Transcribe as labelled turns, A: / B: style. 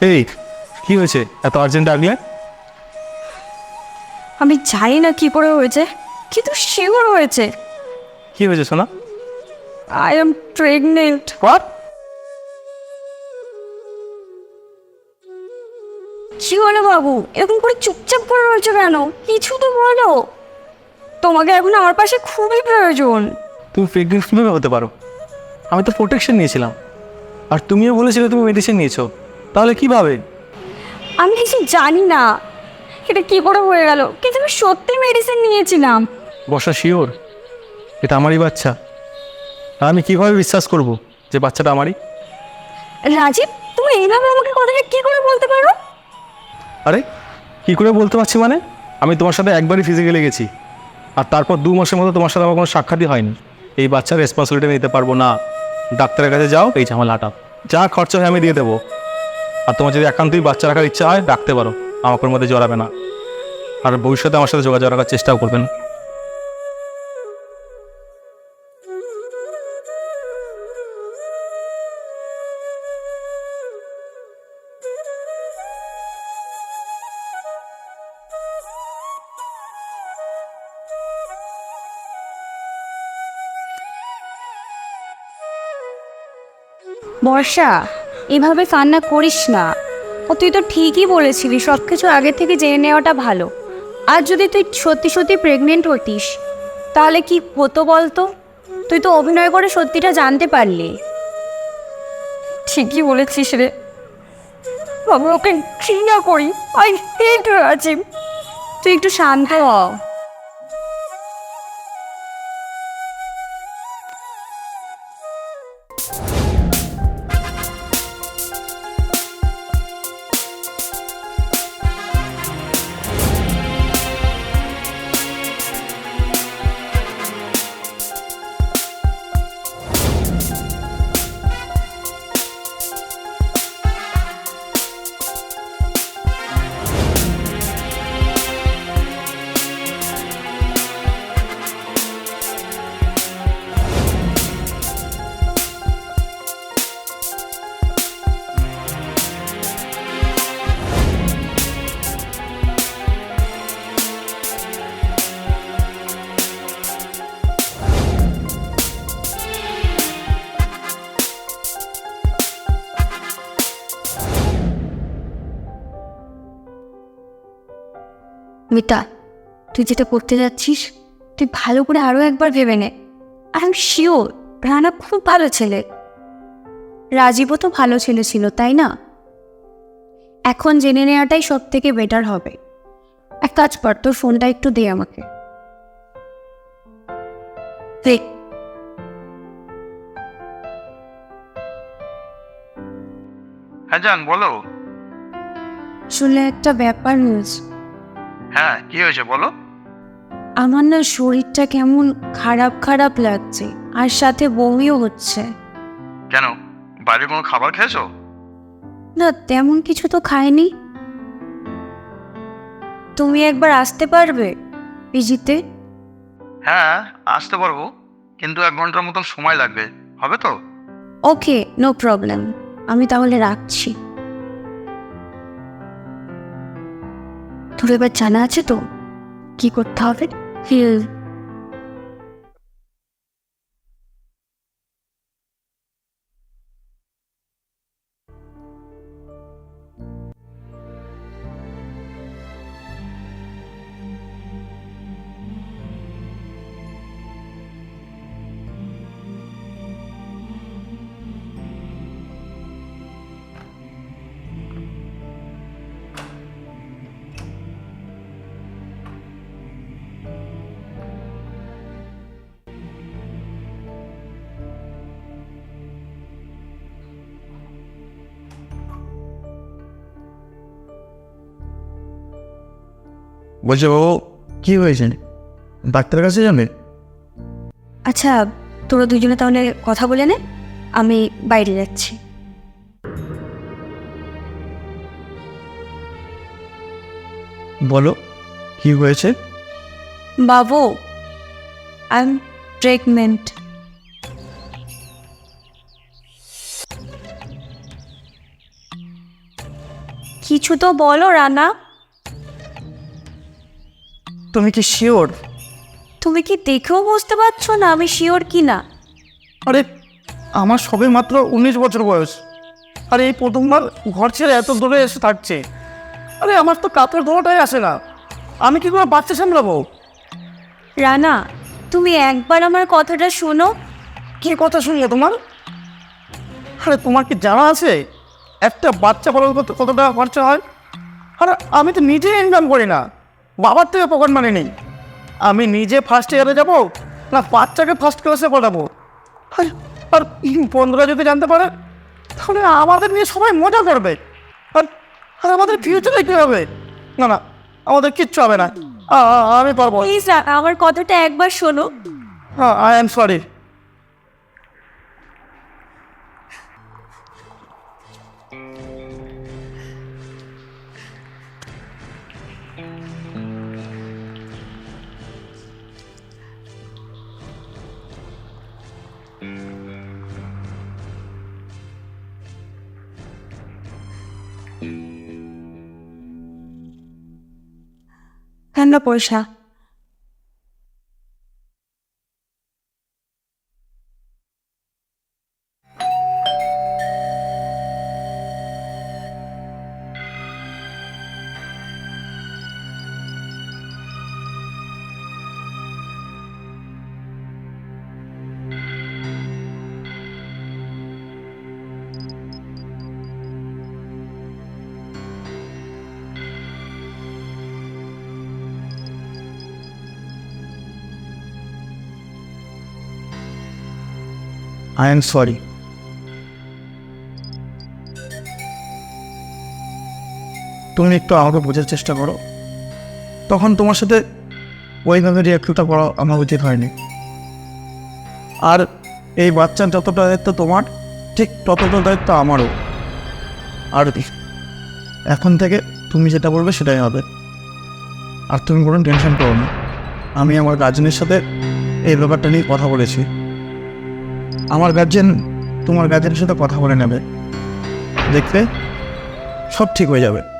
A: এই কি হয়েছে? এত আর্জেন্ট ডাকলে?
B: আমি জানি না কি করে হয়েছে কিন্তু শিওর হয়েছে।
A: কি হয়েছে সোনা?
B: আই এম প্রেগনেন্ট
A: হোয়াট
B: কি হলো বাবু? এরকম করে চুপচাপ করে রয়েছে কেন? কিছু তো বলো। তোমাকে এখন আমার পাশে খুবই প্রয়োজন।
A: তুমি প্রেগনেন্ট কীভাবে হতে পারো। আমি তো প্রোটেকশন নিয়েছিলাম। আর তুমিও বলেছিলে তুমি মেডিসিন নিয়েছো। তাহলে কীভাবে?
B: আমি কিছু জানি না। এটা কি করে হয়ে গেল? কিন্তু আমি সত্যি মেডিসিন নিয়েছিলাম।
A: বসা শিওর? এটা আমারই বাচ্চা। আমি কীভাবে বিশ্বাস করব যে বাচ্চাটা আমারই?
B: রাজীব তুমি এইভাবে আমাকে কথাটা কি করে বলতে পারো?
A: আরে কি করে বলতে পারছি মানে? আমি তোমার সাথে একবারই ফিজিক্যালি গেছি। আর তারপর দু মাসের মতো তোমার সাথে আমার কোনো সাক্ষাৎই হয়নি। এই বাচ্চার রেসপন্সিবিলিটি নিতে পারব না। ডাক্তারের কাছে যাও এই ঝামেলাটা। যা খরচা হয় আমি দিয়ে দেবো। আর তোমার যদি একান্তই বাচ্চা রাখার ইচ্ছা হয় রাখতে পারো। আমাকে মধ্যে জড়াবে না। আর ভবিষ্যতে আমার সাথে যোগাযোগ রাখার চেষ্টাও করবেন
B: বর্ষা এভাবে কান্না করিস না। ও তুই তো ঠিকই বলেছিলি সব কিছু আগে থেকে জেনে নেওয়াটা ভালো। আর যদি তুই সত্যি সত্যি প্রেগনেন্ট হতিস তাহলে কি হতো বলতো? তুই তো অভিনয় করে সত্যিটা জানতে পারলি। ঠিকই বলেছিস রে। আমি ওকে ঘৃণা করি আই হেট রাজিম তুই একটু শান্ত হ। মিতা তুই যেটা করতে যাচ্ছিস তুই ভালো করে আরও একবার ভেবে নে। আই এম শিওর রানা খুব ভালো ছেলে। রাজীবও তো ভালো ছেলে ছিল তাই না? এখন জেনে নেওয়াটাই সব থেকে বেটার হবে। এক কাজ কর তোর ফোনটা একটু দে আমাকে। দে।
C: হ্যাঁ জান বলো।
B: শুনলে একটা ব্যাপার নিউজ
C: হ্যাঁ কি হয়েছে বলো?
B: আমার না শরীরটা কেমন খারাপ খারাপ লাগছে আর সাথে বমিও হচ্ছে।
C: কেন বাইরে কোনো খাবার খেয়েছো?
B: না তেমন কিছু তো খাইনি। তুমি একবার আসতে পারবে পিজিতে?
C: হ্যাঁ আসতে পারব কিন্তু এক ঘণ্টার মতন সময় লাগবে হবে তো?
B: ওকে নো প্রবলেম আমি তাহলে রাখছি। তোর এবার জানা আছে তো? কি করতে হবে? হুম
D: বলছে বাবু কি হয়েছে? ডাক্তারের কাছে যাবে?
B: আচ্ছা তোরা দুজনে তাহলে কথা বলে নে আমি বাইরে যাচ্ছি।
D: বলো কি হয়েছে?
B: বাবু আই এম প্রেগনেন্ট কিছু তো বলো রানা।
D: তুমি কি শিওর?
B: তুমি কি দেখেও বুঝতে পারছ না আমি শিওর কি না
D: আরে আমার সবে মাত্র উনিশ বছর বয়স। আরে এই প্রথমবার ঘর ছেড়ে এত দূরে এসে থাকছে। আরে আমার তো কাপড় ধোয়াটাই আসে না। আমি কি করে বাচ্চা সামলাবো?
B: রানা তুমি একবার আমার কথাটা শোনো।
D: কি কথা শুনলে তোমার? আরে তোমার কি জানা আছে? একটা বাচ্চা পালন করতে কত টাকা খরচা হয়। আরে আমি তো নিজে ইনকাম করি না। বাবার থেকে পকেট মানি নেই। আমি নিজে ফার্স্ট ইয়ারে যাব না বাচ্চাকে ফার্স্ট ক্লাসে পড়াবো? আর- আর বন্ধুরা যদি জানতে পারে তাহলে আমাদের নিয়ে সবাই মজা করবে। আর আর আমাদের ফিউচারে কী হবে? না না আমাদের কিচ্ছু হবে না। আমি পারব।
B: প্লিজ আমার কথাটা একবার শোনো।
D: হ্যাঁ আই এম সরি
B: কেন পয়সা।
D: আই এম সরি তুমি একটু আমাকে বোঝার চেষ্টা করো। তখন তোমার সাথে ওইভাবে রিয়াক্টটা করা আমার উচিত হয়নি। আর এই বাচ্চার যতটা দায়িত্ব তোমার, ঠিক ততটা দায়িত্ব আমারও। আর এখন থেকে তুমি যেটা বলবে সেটাই হবে। আর তুমি কোনো টেনশন করো না। আমি আমার গার্জেনের সাথে এই ব্যাপারটা নিয়ে কথা বলেছি। আমার গার্জেন তোমার গার্জেনের সাথে কথা বলে নেবে। দেখবে সব ঠিক হয়ে যাবে।